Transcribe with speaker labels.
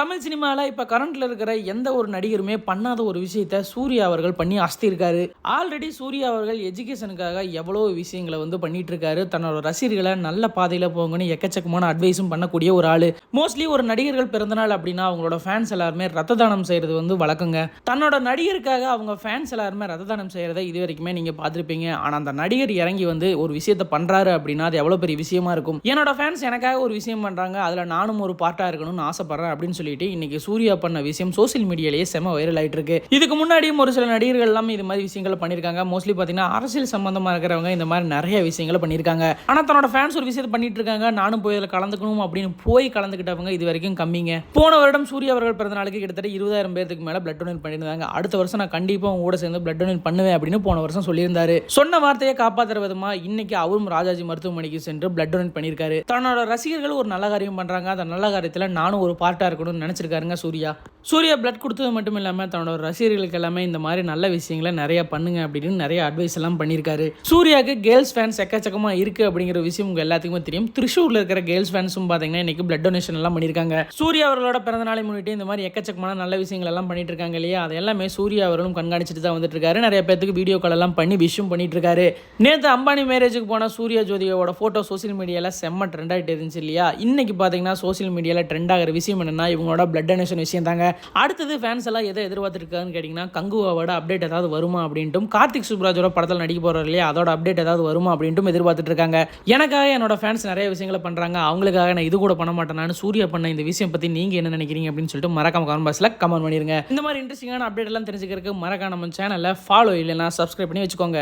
Speaker 1: தமிழ் சினிமாவில் இப்போ கரண்ட்ல இருக்கிற எந்த ஒரு நடிகருமே பண்ணாத ஒரு விஷயத்த சூர்யா அவர்கள் பண்ணி அஸ்திருக்காரு ஆல்ரெடி சூர்யா அவர்கள் எஜுகேஷனுக்காக எவ்வளோ விஷயங்களை வந்து பண்ணிட்டு இருக்காரு தன்னோட ரசிகர்களை நல்ல பாதையில் போங்கன்னு எக்கச்சக்கமான அட்வைஸும் பண்ணக்கூடிய ஒரு ஆள். மோஸ்ட்லி ஒரு நடிகர்கள் பிறந்தநாள் அப்படின்னா அவங்களோட ஃபேன்ஸ் எல்லாருமே ரத்த தானம் செய்கிறது வந்து வழக்கங்க. தன்னோட நடிகருக்காக அவங்க ஃபேன்ஸ் எல்லாருமே ரத்த தானம் செய்கிறத இது வரைக்குமே நீங்கள் பார்த்துருப்பீங்க. ஆனால் அந்த நடிகர் இறங்கி வந்து ஒரு விஷயத்த பண்ணுறாரு அப்படின்னா அது எவ்வளோ பெரிய விஷயமா இருக்கும். என்னோட ஃபேன்ஸ் எனக்காக ஒரு விஷயம் பண்ணுறாங்க அதில் நானும் ஒரு பார்ட்டாக இருக்கணும்னு ஆசைப்பட்றேன் அப்படின்னு சொல்லி சொல்லிட்டு இன்னைக்கு சூர்யா பண்ண விஷயம் சோசியல் மீடியாலேயே செம வைரல் ஆயிட்டு இருக்கு இதுக்கு முன்னாடியும் ஒரு சில நடிகர்கள் எல்லாம் இது மாதிரி விஷயங்களை பண்ணியிருக்காங்க. மோஸ்ட்லி பார்த்தீங்கன்னா அரசியல் சம்பந்தமாக இருக்கிறவங்க இந்த மாதிரி நிறைய விஷயங்களை பண்ணியிருக்காங்க. ஆனால் தன்னோட ஃபேன்ஸ் ஒரு விஷயத்தை பண்ணிட்டு இருக்காங்க. நானும் போய் அதில் கலந்துக்கணும் அப்படின்னு போய் கலந்துக்கிட்டவங்க இது வரைக்கும் கம்மிங்க. போன வருடம் சூர்யா அவர்கள் பிறந்த நாளுக்கு கிட்டத்தட்ட இருபதாயிரம் பேருக்கு மேலே பிளட் டொனேட் பண்ணியிருந்தாங்க. அடுத்த வருஷம் நான் கண்டிப்பாக உங்க கூட சேர்ந்து பிளட் டொனேட் பண்ணுவேன் அப்படின்னு போன வருஷம் சொல்லியிருந்தாரு. சொன்ன வார்த்தையை காப்பாற்றுற விதமா இன்னைக்கு அவரும் ராஜாஜி மருத்துவமனைக்கு சென்று பிளட் டொனேட் பண்ணியிருக்காரு. தன்னோட ரசிகர்கள் ஒரு நல்ல காரியம் பண்றாங்க. அந்த நல்ல காரியத்தில் நானும் ஒரு பார்ட்டா இருக்கணும்னு நினைச்சிருக்காருங்க சூர்யா. சூர்யா பிளட் கொடுத்தது மட்டும் இல்லாமல் தன்னோட ரசிகர்களுக்கு எல்லாமே இந்த மாதிரி நல்ல விஷயங்களை நிறைய பண்ணுங்க அப்படின்னு நிறைய அட்வைஸ் எல்லாம் பண்ணியிருக்காரு. சூர்யாவுக்கு கேர்ள்ஸ் ஃபேன்ஸ் எக்கச்சக்கமாக இருக்கு அப்படிங்கிற விஷயம் உங்க எல்லாத்துக்குமே தெரியும். திருஷூர்ல இருக்கிற கேர்ள்ஸ் ஃபேன்ஸும் பார்த்தீங்கன்னா இன்னைக்கு பிளட் டொனேஷன் எல்லாம் பண்ணியிருக்காங்க. சூர்யா அவர்களோட பிறந்த நாளை முன்னிட்டு இந்த மாதிரி எக்கச்சக்கமான நல்ல விஷயங்கள் எல்லாம் பண்ணிட்டு இருக்காங்க இல்லையா? அது எல்லாமே சூர்யா அவர்களும் கண்காணிச்சுட்டு தான் வந்துட்டு இருக்காரு. நிறைய பேத்துக்கு வீடியோ கால் எல்லாம் பண்ணி விஷயம் பண்ணிட்டு இருக்காரு. நேற்று அம்பானி மேரேஜுக்கு போன சூர்யா ஜோதியோட ஃபோட்டோ சோசியல் மீடியாவில் செம்ம ட்ரெண்ட் ஆகிட்டு இருந்துச்சு இல்லையா? இன்னைக்கு பார்த்தீங்கன்னா சோசியல் மீடியாவில் ட்ரெண்ட் ஆகிற விஷயம் என்னன்னா இவங்களோட பிளட் டொனேஷன் விஷயம் தாங்க அடுத்தது ஃபேன்ஸ் எல்லாம் எதை எதிர்பார்த்துருக்காங்கன்னு கேட்டிங்கன்னா கங்குவாவோட அப்டேட் ஏதாவது வருமா அப்படின்ட்டும் கார்த்திக் சுப்ராஜோட படத்தில் நடிக்க போகிறார் இல்லையா அதோட அப்டேட் ஏதாவது வருமா அப்படின்ட்டும் எதிர்பார்த்துட்டு இருக்காங்க எனக்காக என்னோட ஃபேன்ஸ் நிறைய விஷயங்களை பண்ணுறாங்க அவங்களுக்காக நான் இது கூட பண்ண மாட்டேனான்னு சூர்யா பண்ண இந்த விஷயம் பற்றி நீங்கள் என்ன நினைக்கிறீங்க அப்படின்னு சொல்லிட்டு மறக்காம கமெண்ட் பாக்ஸில் கமெண்ட் பண்ணிடுங்க இந்த மாதிரி இன்ட்ரெஸ்டிங்கான அப்டேட் எல்லாம் தெரிஞ்சுக்கிறதுக்கு மறக்காம நம்ம சேனலை ஃபாலோ இல்லைன்னா சப்ஸ்கிரைப் பண்ணி வச்சுக்கோங்க.